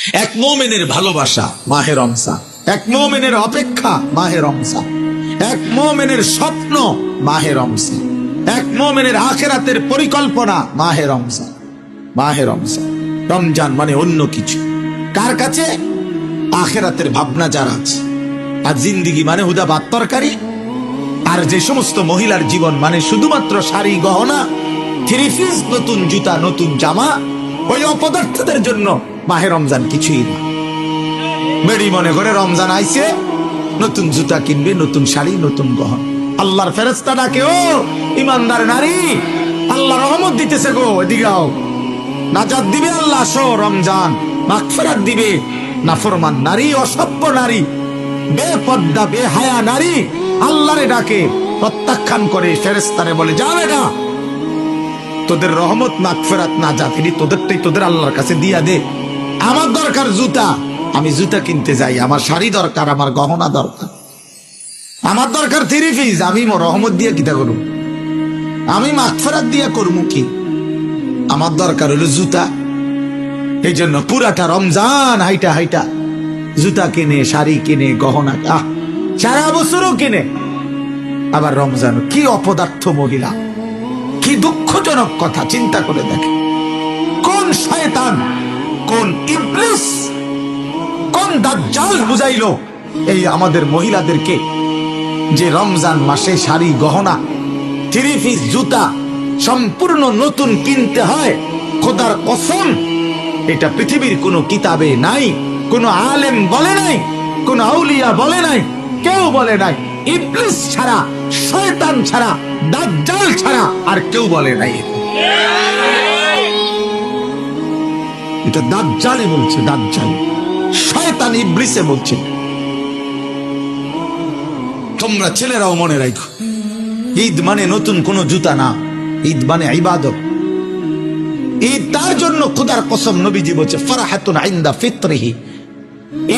এক মোমেনের ভালোবাসা মাহে রমসা এক মোমেনের অপেক্ষা মাহে রমসা এক মোমেনের স্বপ্ন মাহে রমসা এক মোমেনের আখেরাতের পরিকল্পনা মাহে রমসা মাহে রমসা রমজান মানে অন্য কিছু। কার কাছে? আখেরাতের ভাবনা যার আছে। আর জিন্দিগি মানে হুদা ভাত তরকারি। আর যে সমস্ত মহিলার জীবন মানে শুধুমাত্র শাড়ি, গহনা, থ্রি পিস, নতুন জুতা, নতুন জামা, ওই অপদার্থদের জন্য মাহে রমজান কিছুই না। বেড়ি মনে করে রমজান আইছে, নতুন জুতা কিনবে, নতুন শাড়ি, নতুন গহন। আল্লাহর ফেরস্তা ডাকে, ও ইমানদার নারী, আল্লাহ রহমত দিতেছে গো, এদিকে নাজাদ দিবে আল্লাহ শো রমজান। মাগফিরাত দিবে। নাফরমান নারী, অসভ্য নারী, বেপর্দা, বেহায়া নারী, আল্লাহরে ডাকে, প্রত্যাখ্যান করে ফেরেস্তারে বলে যাবে না তোদের রহমত, মাগফিরাত না জাতিনি তোদেরটাই তোদের আল্লাহর কাছে দিয়া দে। আমার দরকার জুতা। আমি জুতা কিনতে যাই, আমার শাড়ি দরকার, আমার গহনা দরকার। আমার দরকার থ্রি পিস আমি রহমত দিয়ে কিতা করব আমি মাগফিরাত দিয়া করব কি? আমার দরকার হলো জুতা। এই জন্য পুরাটা রমজান, হাইটা হাইটা। জুতা কিনে, শাড়ি কিনে, গহনা, আহ, সারা বছরও কিনে। আবার রমজান, কি অপদার্থ মহিলা। কি দুঃখজনক কথা, চিন্তা করে দেখে কোন শয়তান দাজ্জাল বুঝাইলো, এই আমাদের মহিলাদেরকে যে রমজান মাসে শাড়ি, গহনা, থ্রি পিস, জুতা সম্পূর্ণ নতুন কিনতে হয়, খোদার কসম, এটা পৃথিবীর কোনো কিতাবে নাই, কোনো আলেম বলে নাই, কোনো আউলিয়া বলে নাই, কেউ বলে নাই। ইবলিস ছাড়া, শয়তান ছাড়া, দাজ্জাল ছাড়া আর কেউ বলে নাই। এটা দাজ্জালে বলছে, দাজ্জাল। শয়তান ইবলিসে বলছে তোমরা ছেলেরাও মনে রাখো ঈদ মানে নতুন কোনো জুতা না, ঈদ মানে ইবাদত। ঈদ তার জন্য খুদার কসম নবীজি বলছে, ফরাহাতুন আইন্দা ফিতরিহি।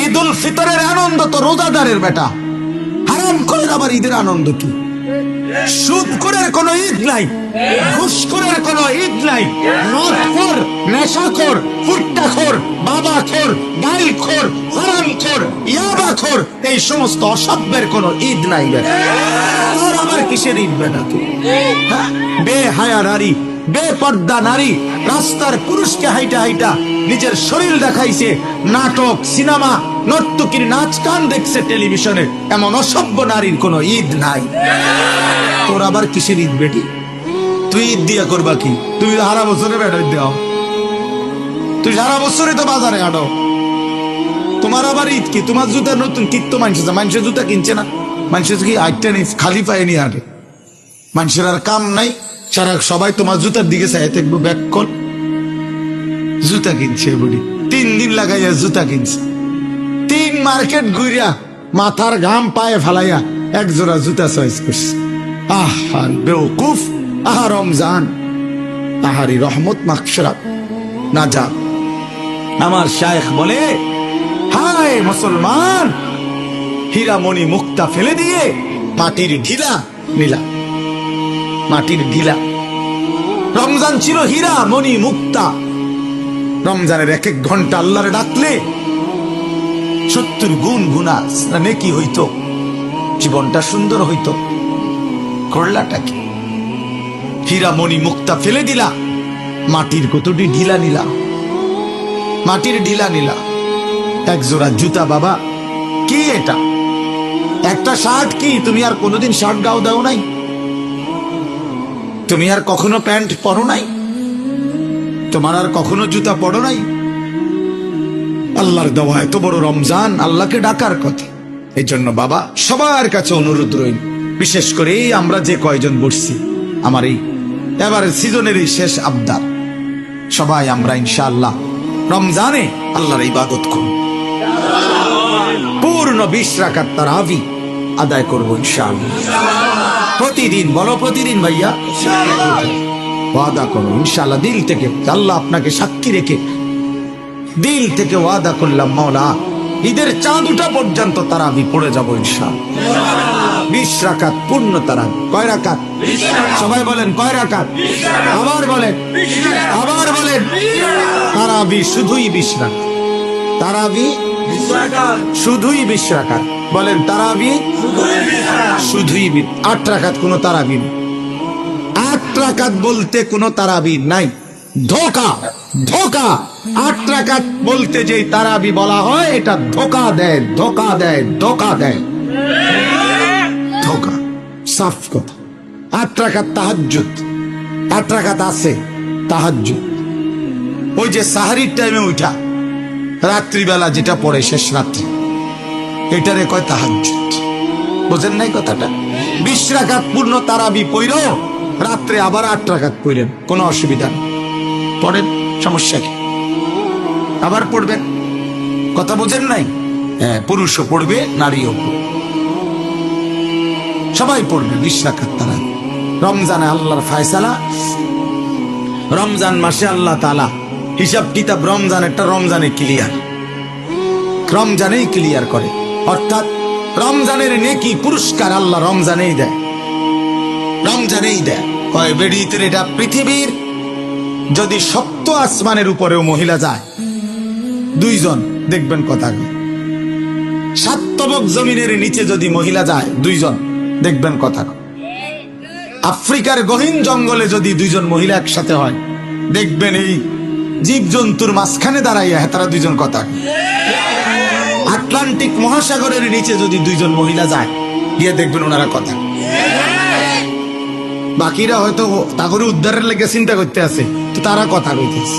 ঈদ উল ফিতরের আনন্দ তো রোজাদারের বেটা, হারাম করে আবার ঈদের আনন্দ কি? সুদ করে কোনো ঈদ নাই। ঘুষ করার কোন ঈদ নাই। মদ খোর, নেশা খোর ফুট্টা খোর, বাবা খোর নেশাখোর খোর, হরম খোর, ইয়াবা খোর, এই সমস্ত অসভ্যের কোন ঈদ নাই বেটা তোর আবার কিসের ঈদ বেটা তুই? হ্যাঁ? বেহায়া নারী বেপর্দা নারী রাস্তার পুরুষকে হাইটা হাইটা নিজের শরীর দেখাইছে নাটক, সিনেমা, নর্তকীর নাচ গান দেখছে টেলিভিশনে। এমন অসভ্য নারীর কোনো ঈদ নাই। তোর আবার কিসের ঈদ বেটি? তুই ঈদ দিয়া করবা কি? তুমি সারা বছরে বেড়াই দাও। তুই সারা বছরে তো বাজারে আডো তোমার আবার ঈদ কি? তোমার জুতা নতুন কিত তো মানুষ মানুষের জুতা কিনছে না? মানুষের কি আটটা নেই খালি পায়ে নিয়ে হাঁটে মানুষের আর কাম নাই। সারা সবাই তোমার জুতার দিকে চাই দেখব ব্যাক কল জুতা কিনছে বুড়ি। তিন দিন লাগাইয়া জুতা কিনছে। তিন মার্কেট ঘুরিয়া মাথার ঘাম পায়ে ফেলাইয়া এক জোড়া জুতা চয়েস করছে। আহ, আর বেউকুফ আহা রমজান, আহারি রহমত মাকসরাত না যা। আমার শায়েখ বলে, হায় মুসলমান, হীরামণি মুক্তা ফেলে দিয়ে মাটির ঢিলা নীলা। মাটির ঢিলা রমজান ছিল হীরা মণি মুক্তা। রমজানের এক এক ঘণ্টা আল্লাহরে ডাকলে সত্তর গুণ গুণা নেকি হইত, জীবনটা সুন্দর হইত। করলাটা কি? হীরা মণি মুক্তা ফেলে দিলা, মাটির কতটি ঢিলা নিলা। মাটির ঢিলা নিলা। এক জোড়া জুতা বাবা, কি এটা? একটা শার্ট কি? তুমি আর কোনোদিন শার্ট গাও দাও নাই? তুমি আর কখনো প্যান্ট পরো নাই? তোমার আর কখনো জুতা পরো নাই? আল্লাহর দেওয়া এত বড় রমজান, আল্লাহকে ডাকার কথা। এই জন্য বাবা, সবার কাছে অনুরোধ রইল, বিশেষ করে আমরা যে কয়জন বসছি, আমার এই এবার সিজনের এই শেষ আবদার। সবাই আমরা ইনশাআল্লাহ রমজানে আল্লাহর ইবাদত করব। পূর্ণ বিশ রাখার তার আদায় করব ইনশাআল্লাহ। প্রতিদিন বলো, প্রতিদিন ভাইয়া। ওয়াদা করো, ইনশাআল্লাহ দিল থেকে আল্লাহ আপনাকে সাক্ষী রেখে, দিল থেকে ওয়াদা করলাম মাওলা, ঈদের চাঁদ উঠা পর্যন্ত তারা আমি পড়ে যাব ইনশাআল্লাহ। বিশ রাকাত পূর্ণ তারা, কয় রাকাত? সবাই বলেন, কয় রাকাত? আবার বলেন আবার বলেন, তারা বি শুধুই বিশ রাকাত। তারাবি শুধুই বিশ রাখাত বলেন তারাবি শুধুই আট রাখাত কোনো তারাবি। আট বলতে কোনো তারাবি নাই। ধোকা ধোকা। আট বলতে যে তারাবি বলা হয় এটা ধোকা দেয় ধোকা দেয় ধোকা দেয়। ধোকা সাফ কথা। আট রাকাত তাহাজ্জুদ। আট আছে তাহাজ্জুদ। ওই যে সাহারির টাইমে উঠা রাত্রিবেলা যেটা পড়ে শেষ রাত্রি, এটারে কয় তাহাজ্জুদ। বোঝেন নাই কথাটা? বিশ রাকাত পূর্ণ তারাবি পইর রাত্রে আবার আট রাকাত পইরেন কোনো অসুবিধা নেই। পড়েন, সমস্যা কি? আবার পড়বেন? কথা বোঝেন নাই? হ্যাঁ পুরুষও পড়বে, নারীও সবাই পড়বে বিশ রাকাত তারা রমজানে আল্লাহর ফায়সালা, রমজান মাসে আল্লাহ তালা হিসাব কিতাব রমজান একটা রমজানে ক্লিয়ার রমজানেই ক্লিয়ার করে। অর্থাৎ রমজানের নেকি পুরস্কার আল্লাহ রমজানেই দেয়। রমজানেই দেয়। কয় বেড়িতে পৃথিবীর যদি সপ্ত আসমানের উপরেও মহিলা যায়, দুইজন, দেখবেন কথা। সাতবক জমিনের নিচে যদি মহিলা যায়, দুইজন, দেখবেন কথা। আফ্রিকার গহীন জঙ্গলে যদি দুইজন মহিলা একসাথে হয়, দেখবেন এই জীবজন্তুর মাঝখানে দাঁড়াইয়া তারা দুইজন কথা। আটলান্টিক মহাসাগরের নিচে যদি দুইজন মহিলা যায়, গিয়ে দেখবেন ওনারা কথা। বাকিরা হয়তো তাগরে উদ্ধারের লেগে চিন্তা করতে আছে, তো তারা কথা কইতেছে।